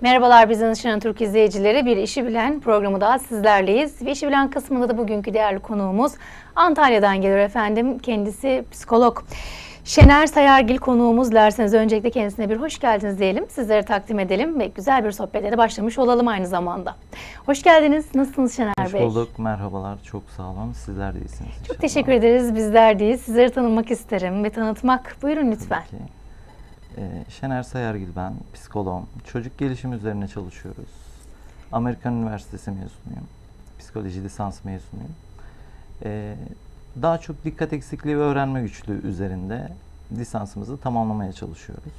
Merhabalar Bizans Şahan Türk izleyicileri. Bir işi bilen programı daha sizlerleyiz. Ve işi bilen kısmında da bugünkü değerli konuğumuz Antalya'dan geliyor efendim. Kendisi psikolog. Şener Sayargil konuğumuz. Dilerseniz öncelikle kendisine bir hoş geldiniz diyelim. Sizlere takdim edelim ve güzel bir sohbete de başlamış olalım aynı zamanda. Hoş geldiniz. Nasılsınız Şener Hoş Bey? bulduk, merhabalar. Çok sağ olun. Sizler de iyisiniz Çok inşallah. teşekkür ederiz. Bizler deyiz. Sizleri tanımak isterim ve tanıtmak. Buyurun lütfen. Peki. Ee, Şener Sayargil ben, psikoloğum. Çocuk gelişim üzerine çalışıyoruz. Amerikan Üniversitesi mezunuyum. Psikoloji lisans mezunuyum. Ee, daha çok dikkat eksikliği ve öğrenme güçlüğü üzerinde lisansımızı tamamlamaya çalışıyoruz.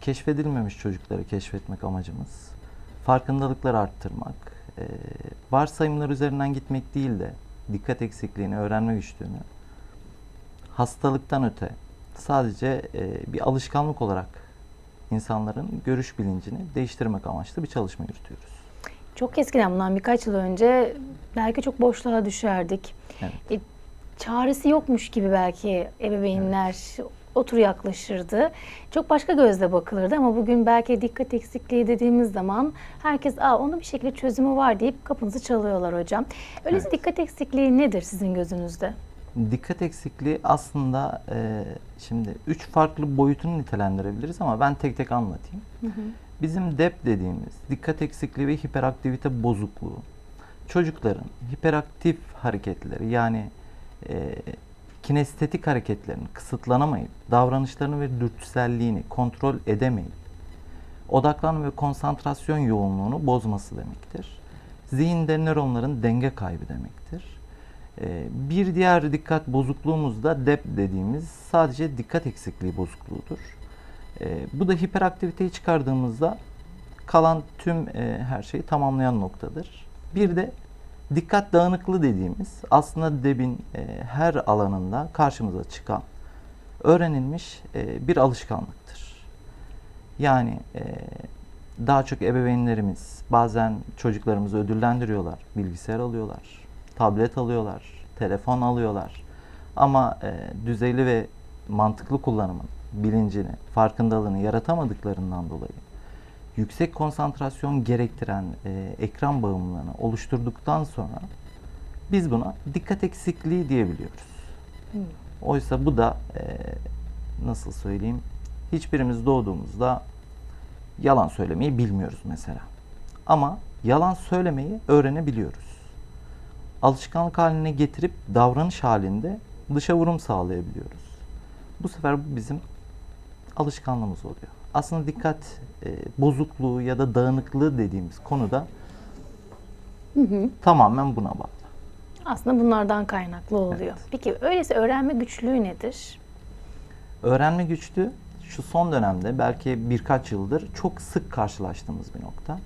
Keşfedilmemiş çocukları keşfetmek amacımız. Farkındalıkları arttırmak, ee, varsayımlar üzerinden gitmek değil de dikkat eksikliğini, öğrenme güçlüğünü hastalıktan öte sadece e, bir alışkanlık olarak insanların görüş bilincini değiştirmek amaçlı bir çalışma yürütüyoruz. Çok eskiden bundan birkaç yıl önce belki çok boşluğa düşerdik. Evet. E, çaresi yokmuş gibi belki ebeveynler otur yaklaşırdı. Çok başka gözle bakılırdı ama bugün belki dikkat eksikliği dediğimiz zaman herkes Aa, onun bir şekilde çözümü var deyip kapınızı çalıyorlar hocam. Öyleyse Evet. dikkat eksikliği nedir sizin gözünüzde? Dikkat eksikliği aslında e, şimdi üç farklı boyutunu nitelendirebiliriz ama ben tek tek anlatayım. Bizim DEP dediğimiz dikkat eksikliği ve hiperaktivite bozukluğu çocukların hiperaktif hareketleri yani e, kinestetik hareketlerini kısıtlanamayıp davranışlarını ve dürtüselliğini kontrol edemeyip odaklanma ve konsantrasyon yoğunluğunu bozması demektir. Zihinde nöronların denge kaybı demektir. Ee, Bir diğer dikkat bozukluğumuz da DEP dediğimiz sadece dikkat eksikliği bozukluğudur. Ee, Bu da hiperaktiviteyi çıkardığımızda kalan tüm e, her şeyi tamamlayan noktadır. Bir de dikkat dağınıklığı dediğimiz aslında DEP'in e, her alanında karşımıza çıkan öğrenilmiş e, bir alışkanlıktır. Yani daha çok ebeveynlerimiz bazen çocuklarımızı ödüllendiriyorlar, bilgisayar alıyorlar, tablet alıyorlar, telefon alıyorlar. Ama e, düzeyli ve mantıklı kullanımın bilincini, farkındalığını yaratamadıklarından dolayı yüksek konsantrasyon gerektiren e, ekran bağımlılığını oluşturduktan sonra biz buna dikkat eksikliği diyebiliyoruz. Oysa bu da e, nasıl söyleyeyim hiçbirimiz doğduğumuzda yalan söylemeyi bilmiyoruz mesela. Ama yalan söylemeyi öğrenebiliyoruz. Alışkanlık haline getirip davranış halinde dışa vurum sağlayabiliyoruz. Bu sefer bu bizim alışkanlığımız oluyor. Aslında dikkat e, bozukluğu ya da dağınıklığı dediğimiz konuda tamamen buna bağlı. Aslında bunlardan kaynaklı oluyor. Evet. Peki öyleyse öğrenme güçlüğü nedir? Öğrenme güçlüğü şu son dönemde belki birkaç yıldır çok sık karşılaştığımız bir nokta.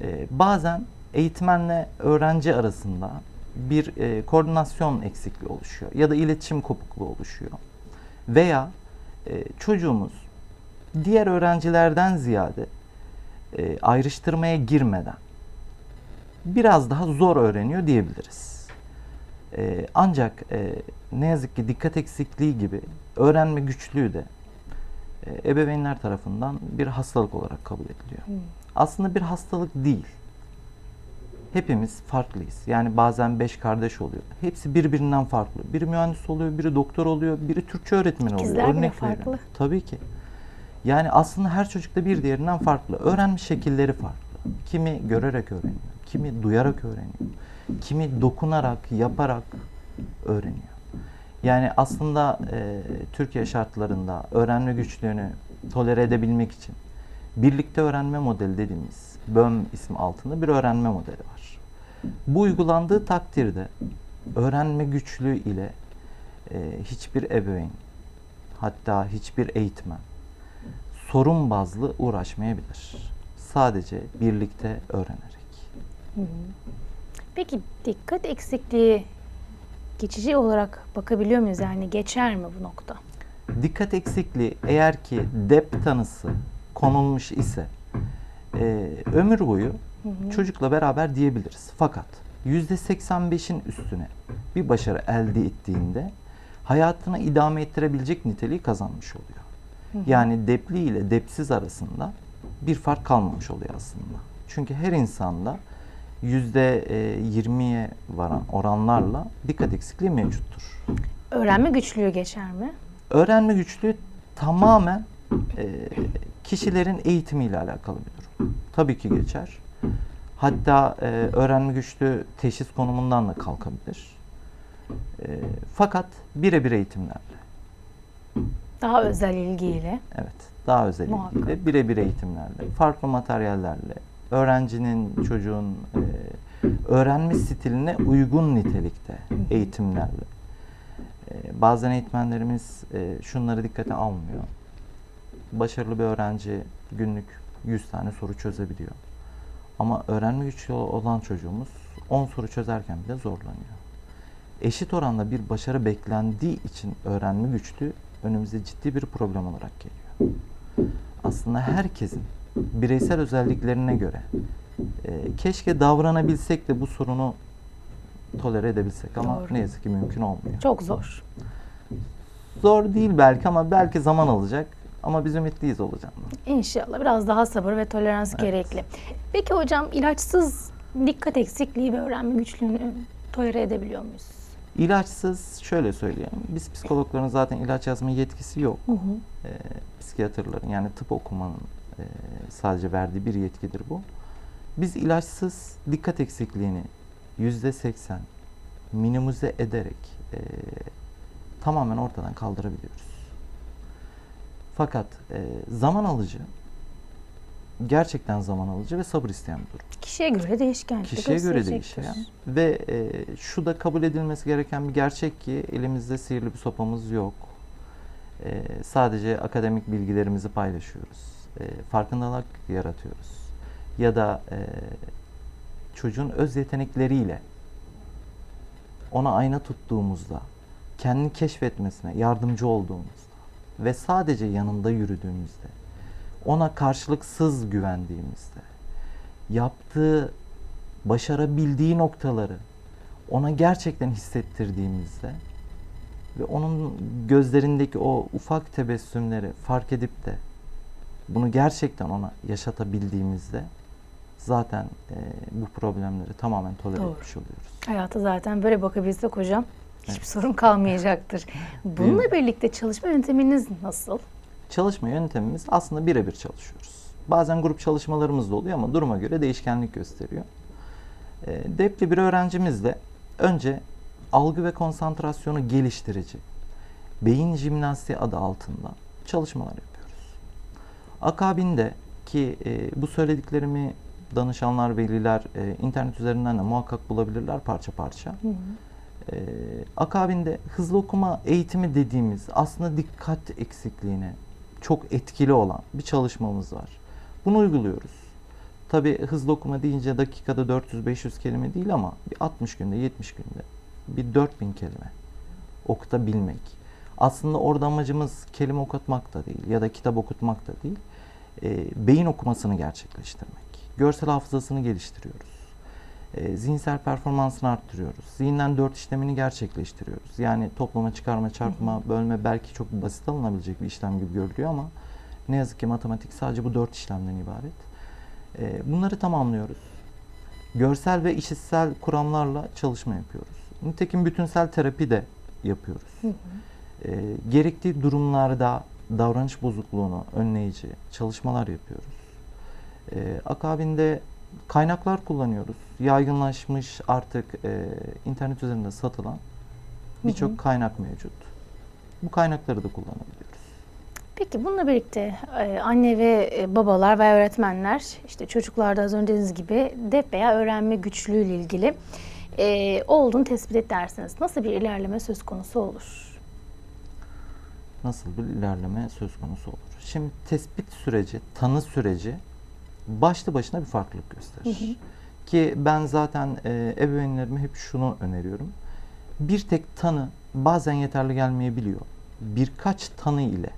Ee, bazen eğitmenle öğrenci arasında bir e, koordinasyon eksikliği oluşuyor ya da iletişim kopukluğu oluşuyor. Veya e, çocuğumuz diğer öğrencilerden ziyade e, ayrıştırmaya girmeden biraz daha zor öğreniyor diyebiliriz. Ee, ancak e, ne yazık ki dikkat eksikliği gibi öğrenme güçlüğü de e, ebeveynler tarafından bir hastalık olarak kabul ediliyor. Aslında bir hastalık değil. Hepimiz farklıyız. Yani bazen beş kardeş oluyor. Hepsi birbirinden farklı. Biri mühendis oluyor, biri doktor oluyor, biri Türkçe öğretmeni oluyor. İkizler bile Örnek veriyorum. farklı. Tabii ki. Yani aslında her çocukta bir diğerinden farklı. Öğrenme şekilleri farklı. Kimi görerek öğreniyor, kimi duyarak öğreniyor, kimi dokunarak, yaparak öğreniyor. Yani aslında e, Türkiye şartlarında öğrenme güçlüğünü tolere edebilmek için birlikte öğrenme modeli dediğimiz BÖM ismi altında bir öğrenme modeli var. Bu uygulandığı takdirde öğrenme güçlüğü ile e, hiçbir ebeveyn hatta hiçbir eğitmen sorun bazlı uğraşmayabilir. Sadece birlikte öğrenerek. Peki dikkat eksikliği geçici olarak bakabiliyor muyuz? Yani geçer mi bu nokta? Dikkat eksikliği eğer ki DEP tanısı konulmuş ise e, ömür boyu çocukla beraber diyebiliriz. Fakat %85'in üstüne bir başarı elde ettiğinde hayatını idame ettirebilecek niteliği kazanmış oluyor. Yani depli ile depsiz arasında bir fark kalmamış oluyor aslında. Çünkü her insanda yüzde e, 20'ye varan oranlarla dikkat eksikliği mevcuttur. Öğrenme güçlüğü geçer mi? Öğrenme güçlüğü tamamen e, kişilerin eğitimiyle alakalı bir durum. Tabii ki geçer. Hatta e, öğrenme güçlüğü teşhis konumundan da kalkabilir. E, fakat birebir eğitimlerle, Daha özel ilgiyle. evet daha özel Muhakkak. ilgiyle, birebir eğitimlerle, farklı materyallerle, öğrencinin, çocuğun e, öğrenme stiline uygun nitelikte eğitimlerle. E, bazen eğitmenlerimiz e, şunları dikkate almıyor. Başarılı bir öğrenci günlük 100 tane soru çözebiliyor. Ama öğrenme güçlü olan çocuğumuz 10 soru çözerken bile zorlanıyor. Eşit oranda bir başarı beklendiği için öğrenme güçlüğü önümüze ciddi bir problem olarak geliyor. Aslında herkesin bireysel özelliklerine göre e, keşke davranabilsek de bu sorunu tolere edebilsek ama Doğru. ne yazık ki mümkün olmuyor. Çok zor. Zor değil belki ama belki zaman alacak ama biz ümitliyiz olacağını. İnşallah biraz daha sabır ve tolerans Evet. gerekli. Peki hocam ilaçsız dikkat eksikliği ve öğrenme güçlüğünü tolere edebiliyor muyuz? İlaçsız şöyle söyleyelim. Biz psikologların zaten ilaç yazma yetkisi yok. Hı hı. Ee, psikiyatrların yani tıp okumanın e, sadece verdiği bir yetkidir bu. Biz ilaçsız dikkat eksikliğini yüzde seksen minimize ederek e, tamamen ortadan kaldırabiliyoruz. Fakat e, zaman alıcı, gerçekten zaman alıcı ve sabır isteyen bir durum. Kişiye göre değişkenlik de Kişiye göre değişen ve e, şu da kabul edilmesi gereken bir gerçek ki elimizde sihirli bir sopamız yok. E, sadece akademik bilgilerimizi paylaşıyoruz. E, farkındalık yaratıyoruz. Ya da e, çocuğun öz yetenekleriyle ona ayna tuttuğumuzda, kendini keşfetmesine yardımcı olduğumuzda ve sadece yanında yürüdüğümüzde, ona karşılıksız güvendiğimizde, yaptığı, başarabildiği noktaları ona gerçekten hissettirdiğimizde ve onun gözlerindeki o ufak tebessümleri fark edip de bunu gerçekten ona yaşatabildiğimizde zaten e, bu problemleri tamamen tolere Doğru. etmiş oluyoruz. Hayata zaten böyle bakabilsek hocam hiçbir sorun kalmayacaktır. Bununla birlikte çalışma yönteminiz nasıl? Çalışma yöntemimiz aslında birebir çalışıyoruz. Bazen grup çalışmalarımız da oluyor ama duruma göre değişkenlik gösteriyor. E, depli bir öğrencimizle önce algı ve konsantrasyonu geliştirici beyin jimnastiği adı altında çalışmalar yapıyoruz. Akabinde ki e, bu söylediklerimi danışanlar, veliler e, internet üzerinden de muhakkak bulabilirler parça parça. Hı hı. Ee, akabinde hızlı okuma eğitimi dediğimiz aslında dikkat eksikliğine çok etkili olan bir çalışmamız var. Bunu uyguluyoruz. Tabi hızlı okuma deyince dakikada 400-500 kelime değil ama bir 60 günde 70 günde bir 4000 kelime okutabilmek. Aslında orada amacımız kelime okutmak da değil ya da kitap okutmak da değil. Ee, beyin okumasını gerçekleştirmek. Görsel hafızasını geliştiriyoruz. E, zihinsel performansını arttırıyoruz. Zihinden dört işlemini gerçekleştiriyoruz. Yani toplama, çıkarma, çarpma, bölme belki çok basit alınabilecek bir işlem gibi görülüyor ama ne yazık ki matematik sadece bu dört işlemden ibaret. E, bunları tamamlıyoruz. Görsel ve işitsel kuramlarla çalışma yapıyoruz. Nitekim bütünsel terapi de yapıyoruz. Hı hı. E, gerektiği durumlarda davranış bozukluğunu önleyici çalışmalar yapıyoruz. E, akabinde kaynaklar kullanıyoruz. Yaygınlaşmış artık e, internet üzerinde satılan birçok kaynak mevcut. Bu kaynakları da kullanabiliyoruz. Peki bununla birlikte e, anne ve e, babalar ve öğretmenler işte çocuklarda az önce dediğiniz gibi dep veya öğrenme güçlüğüyle ilgili e, olduğunu tespit et dersiniz. Nasıl bir ilerleme söz konusu olur? Nasıl bir ilerleme söz konusu olur? Şimdi tespit süreci, tanı süreci başlı başına bir farklılık gösterir. Hı hı. Ki ben zaten e, ebeveynlerime hep şunu öneriyorum. Bir tek tanı bazen yeterli gelmeyebiliyor. Birkaç tanı ile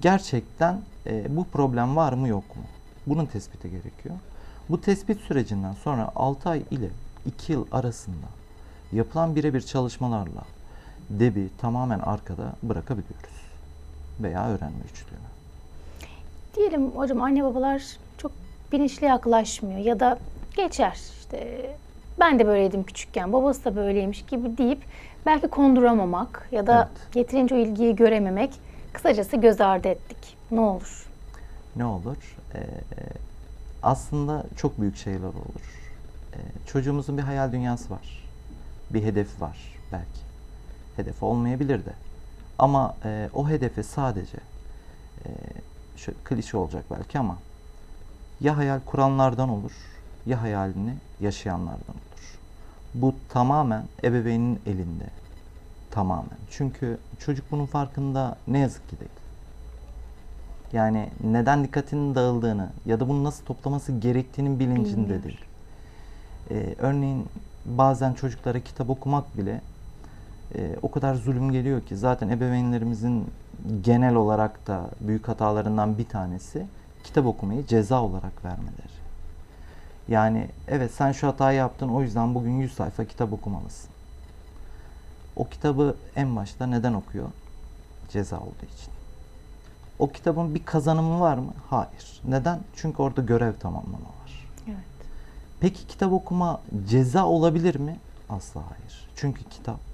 gerçekten e, bu problem var mı yok mu? Bunun tespiti gerekiyor. Bu tespit sürecinden sonra 6 ay ile 2 yıl arasında yapılan birebir çalışmalarla DEB'i tamamen arkada bırakabiliyoruz. Veya öğrenme güçlüğünü. Diyelim hocam anne babalar çok bilinçli yaklaşmıyor ya da geçer işte ben de böyleydim küçükken babası da böyleymiş gibi deyip belki konduramamak ya da Evet. yeterince o ilgiyi görememek kısacası göz ardı ettik. Ne olur? Ne olur? Ee, aslında çok büyük şeyler olur. Ee, çocuğumuzun bir hayal dünyası var. Bir hedefi var belki. Hedefi olmayabilir de. Ama e, o hedefi sadece e, şu klişe olacak belki ama ya hayal kuranlardan olur ya hayalini yaşayanlardan olur. Bu tamamen ebeveynin elinde. Tamamen. Çünkü çocuk bunun farkında ne yazık ki değil. Yani neden dikkatinin dağıldığını ya da bunu nasıl toplaması gerektiğinin bilincinde Bilmiyor. değil. Ee, örneğin bazen çocuklara kitap okumak bile e, o kadar zulüm geliyor ki zaten ebeveynlerimizin genel olarak da büyük hatalarından bir tanesi kitap okumayı ceza olarak vermeleri. Yani evet sen şu hatayı yaptın o yüzden bugün 100 sayfa kitap okumalısın. O kitabı en başta neden okuyor? Ceza olduğu için. O kitabın bir kazanımı var mı? Hayır. Neden? Çünkü orada görev tamamlama var. Evet. Peki kitap okuma ceza olabilir mi? Asla hayır. Çünkü kitap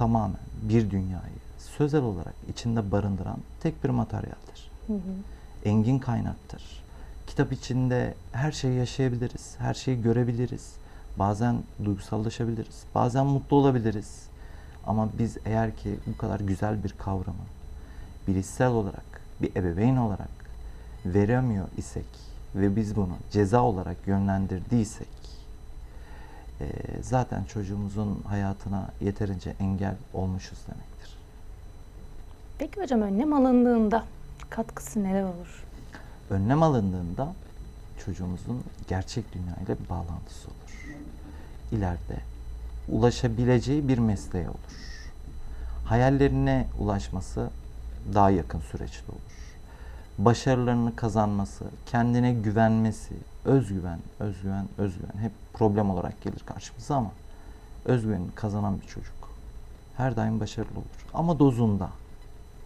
tamamen bir dünyayı sözel olarak içinde barındıran tek bir materyaldir. Hı hı. Engin kaynaktır. Kitap içinde her şeyi yaşayabiliriz, her şeyi görebiliriz. Bazen duygusallaşabiliriz, bazen mutlu olabiliriz. Ama biz eğer ki bu kadar güzel bir kavramı bilişsel olarak, bir ebeveyn olarak veremiyor isek ve biz bunu ceza olarak yönlendirdiysek eee, zaten çocuğumuzun hayatına yeterince engel olmuşuz demektir. Peki hocam önlem alındığında katkısı neler olur? önlem alındığında çocuğumuzun gerçek dünyayla bir bağlantısı olur. İleride ulaşabileceği bir mesleğe olur. Hayallerine ulaşması daha yakın süreçte olur. Başarılarını kazanması, kendine güvenmesi, özgüven, özgüven, özgüven hep problem olarak gelir karşımıza ama özgüvenini kazanan bir çocuk her daim başarılı olur. Ama dozunda,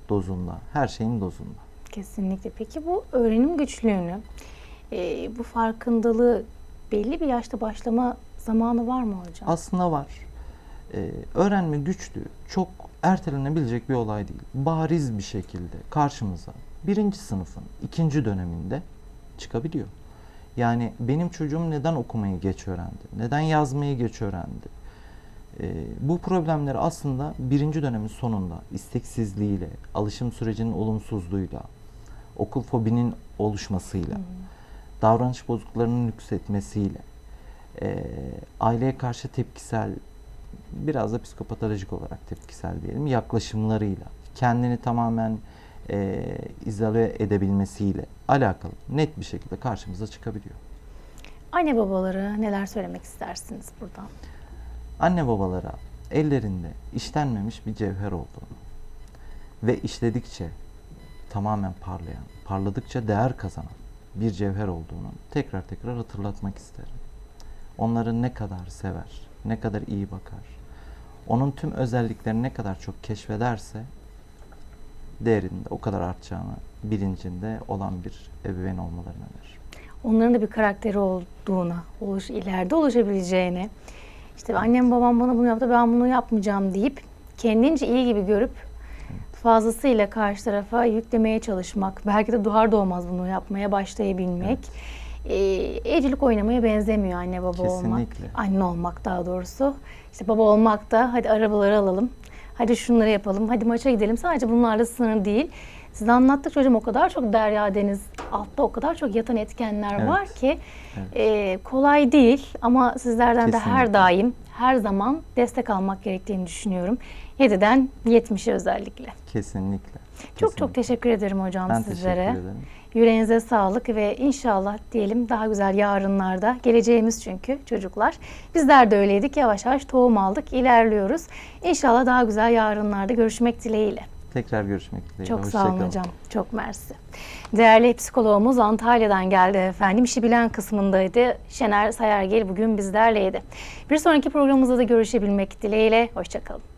dozunda, her şeyin dozunda. Kesinlikle. Peki bu öğrenim güçlüğünü, e, bu farkındalığı belli bir yaşta başlama zamanı var mı hocam? Aslında var. Ee, öğrenme güçlüğü çok ertelenebilecek bir olay değil. Bariz bir şekilde karşımıza birinci sınıfın ikinci döneminde çıkabiliyor. Yani benim çocuğum neden okumayı geç öğrendi? Neden yazmayı geç öğrendi? Ee, bu problemleri aslında birinci dönemin sonunda isteksizliğiyle, alışım sürecinin olumsuzluğuyla, okul fobinin oluşmasıyla, davranış bozukluklarının yükseltmesiyle, e, aileye karşı tepkisel, biraz da psikopatolojik olarak tepkisel diyelim, yaklaşımlarıyla, kendini tamamen e, izole edebilmesiyle alakalı net bir şekilde karşımıza çıkabiliyor. Anne babalara neler söylemek istersiniz buradan? Anne babalara ellerinde işlenmemiş bir cevher olduğunu ve işledikçe tamamen parlayan, parladıkça değer kazanan bir cevher olduğunu tekrar tekrar hatırlatmak isterim. Onları ne kadar sever, ne kadar iyi bakar, onun tüm özelliklerini ne kadar çok keşfederse değerinde o kadar artacağını bilincinde olan bir ebeveyn olmalarını öneririm. Onların da bir karakteri olduğuna, oluş, ileride oluşabileceğini, işte annem babam bana bunu yaptı ben bunu yapmayacağım deyip kendince iyi gibi görüp fazlasıyla karşı tarafa yüklemeye çalışmak, belki de doğar doğmaz bunu yapmaya başlayabilmek. Ee, evcilik oynamaya benzemiyor anne baba olmak. Kesinlikle. Anne olmak daha doğrusu. İşte baba olmak da hadi arabaları alalım. Hadi şunları yapalım. Hadi maça gidelim. Sadece bunlarla sınırlı değil. Size anlattık çocuğum o kadar çok derya deniz altta o kadar çok yatan etkenler Evet. var ki Evet. e, kolay değil ama sizlerden de her Kesinlikle. daim her zaman destek almak gerektiğini düşünüyorum. 7'den 70'e özellikle. Kesinlikle. Çok çok kesinlikle. teşekkür ederim hocam Ben sizlere. teşekkür ederim. Yüreğinize sağlık ve inşallah diyelim daha güzel yarınlarda geleceğimiz çünkü çocuklar. Bizler de öyleydik. Yavaş yavaş tohum aldık, ilerliyoruz. İnşallah daha güzel yarınlarda görüşmek dileğiyle. Tekrar görüşmek dileğiyle. Çok sağ olun hocam. Çok mersi. Değerli psikologumuz Antalya'dan geldi efendim. İşi bilen kısmındaydı. Şener Sayargil bugün bizlerleydi. Bir sonraki programımızda da görüşebilmek dileğiyle. Hoşçakalın.